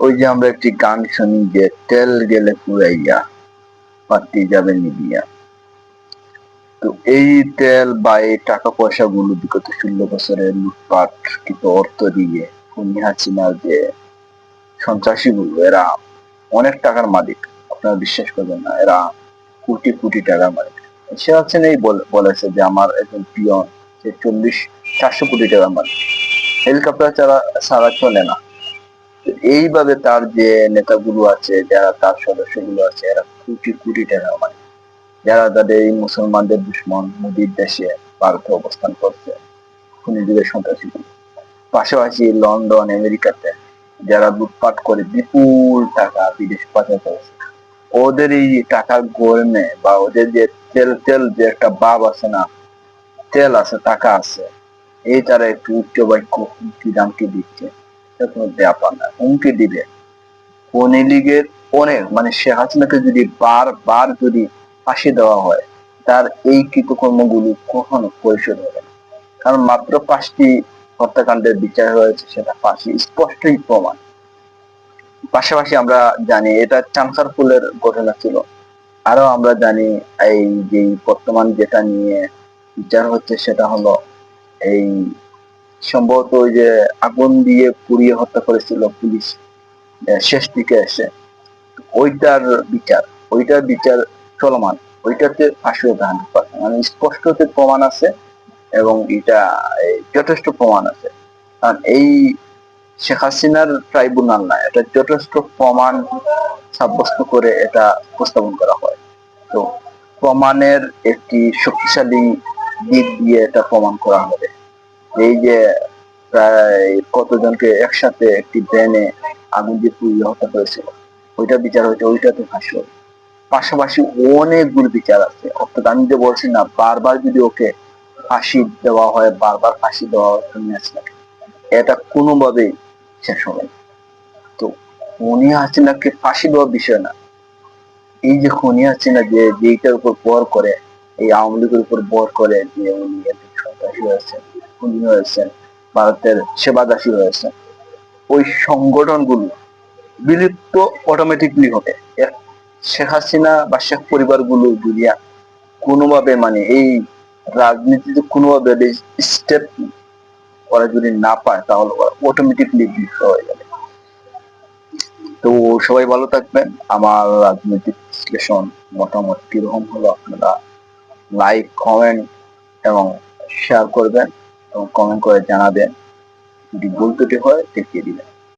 ওই যে আমরা একটি গান শুনি যে, তেল গেলে পুরাইয়া পাত্তি যাবে নিবিয়া। তো এই তেল বা এই টাকা পয়সা গুলো বিগত ষোলো বছরের লুটপাট কিন্তু অর্থ দিয়ে খুনি যে সন্ত্রাসী গুলো এরা অনেক টাকার মালিক। আপনারা বিশ্বাস করবেন না, এরা কোটি কোটি টাকার মালিক। সে হচ্ছেন এই বল- বলেছে যে, আমার একজন পিয়ন, সে চল্লিশ, চারশো কোটি টাকার মালিক। হেলিকপ্টার ছাড়া ছাড়া চলে না। এইভাবে তার যে নেতাগুলো আছে, যারা তার সদস্যগুলো আছে, এরা কোটি কোটি টাকা মানে যারা তাদের এই মুসলমানদের দুশ্মন, মোদীর দেশে ভারতে অবস্থান করছে খুনি যুগের সন্ত্রাসীগুলো পাশাপাশি লন্ডন, আমেরিকাতে যারা লুটপাট করে বিপুল টাকা বিদেশ পাচার করেছে। ওদের এই টাকার গরমে বা ওদের যে তেল তেল যে একটা ভাব আছে না, তেল আছে, টাকা আছে, এই তারা একটু উচ্চ বাক্য হুমকি দামকি দিচ্ছে? কোনো ব্যাপার না হুমকি দিবে। কোনি লীগের অনেক মানে শেখ হাসিনাকে যদি বার বার যদি ফাঁসি দেওয়া হয়, তার এই কৃতকর্মগুলি কখনো পরিশোধ হবে না। কারণ মাত্র পাঁচটি হত্যাকাণ্ডের বিচার হয়েছে, সেটা ফাঁসি স্পষ্টই প্রমাণ। পাশাপাশি আমরা জানি এটা চানখার ফুলের ঘটনা ছিল। আরও আমরা জানি এই যে বর্তমান যেটা নিয়ে বিচার হচ্ছে, সেটা হলো এই সম্ভবত ওই যে আগুন দিয়ে পুড়িয়ে হত্যা করেছিল পুলিশ শেষ দিকে এসে। ওইটার বিচার ওইটার বিচার চলমান, ওইটাতে ফাঁসি হতে হান্ড্রেড পার্সেন্ট মানে স্পষ্টতে প্রমাণ আছে এবং এটা যথেষ্ট প্রমাণ আছে। কারণ এই শেখ হাসিনার ট্রাইব্যুনাল না, এটা যথেষ্ট প্রমাণ সাব্যস্ত করে এটা উপস্থাপন করা হয়। তো প্রমাণের একটি শক্তিশালী দিক দিয়ে এটা প্রমাণ করা হবে। এই যে, প্রায় কতজনকে একসাথে একটি ব্যানে আগুন দিয়ে পুড়িয়ে হত্যা করেছিল ওইটা বিচার হয়েছে ওইটাতে ফাঁসি হবে পাশাপাশি অনেকগুলো বিচার আছে। অর্থাৎ আমি যে বলছি না, বারবার যদি ওকে ফাঁসি দেওয়া হয়, বারবার ফাঁসি দেওয়া হয় হাসিনাকে এটা কোনোভাবেই শেষ হবে না। তো উনি হাসিনাকে ফাঁসি দেওয়ার বিষয় না। এই যে খুনি হাসিনা যে যেইটার উপর বর করে, এই আওয়ামী লীগের উপর বর করে যে উনি একজন সন্ত্রাসী হয়েছেন খুনি হয়েছেন ভারতের সেবাদাসী হয়েছেন ওই সংগঠনগুলো বিলুপ্ত অটোমেটিকলি হবে। শেখ হাসিনা বা শেখ পরিবারগুলো যদি কোনোভাবে মানে এই রাজনীতিতে কোনোভাবে স্টেপ ওরা যদি না পায়, তাহলে অটোমেটিকলি বিলুপ্ত হয়ে যাবে। তো সবাই ভালো থাকবেন। আমার রাজনৈতিক বিশ্লেষণ মতামত কীরকম হলো। আপনারা লাইক কমেন্ট এবং শেয়ার করবেন। এবং কমেন্ট করে জানাবেন। যদি ভুল ত্রুটি হয় দেখিয়ে দিবেন।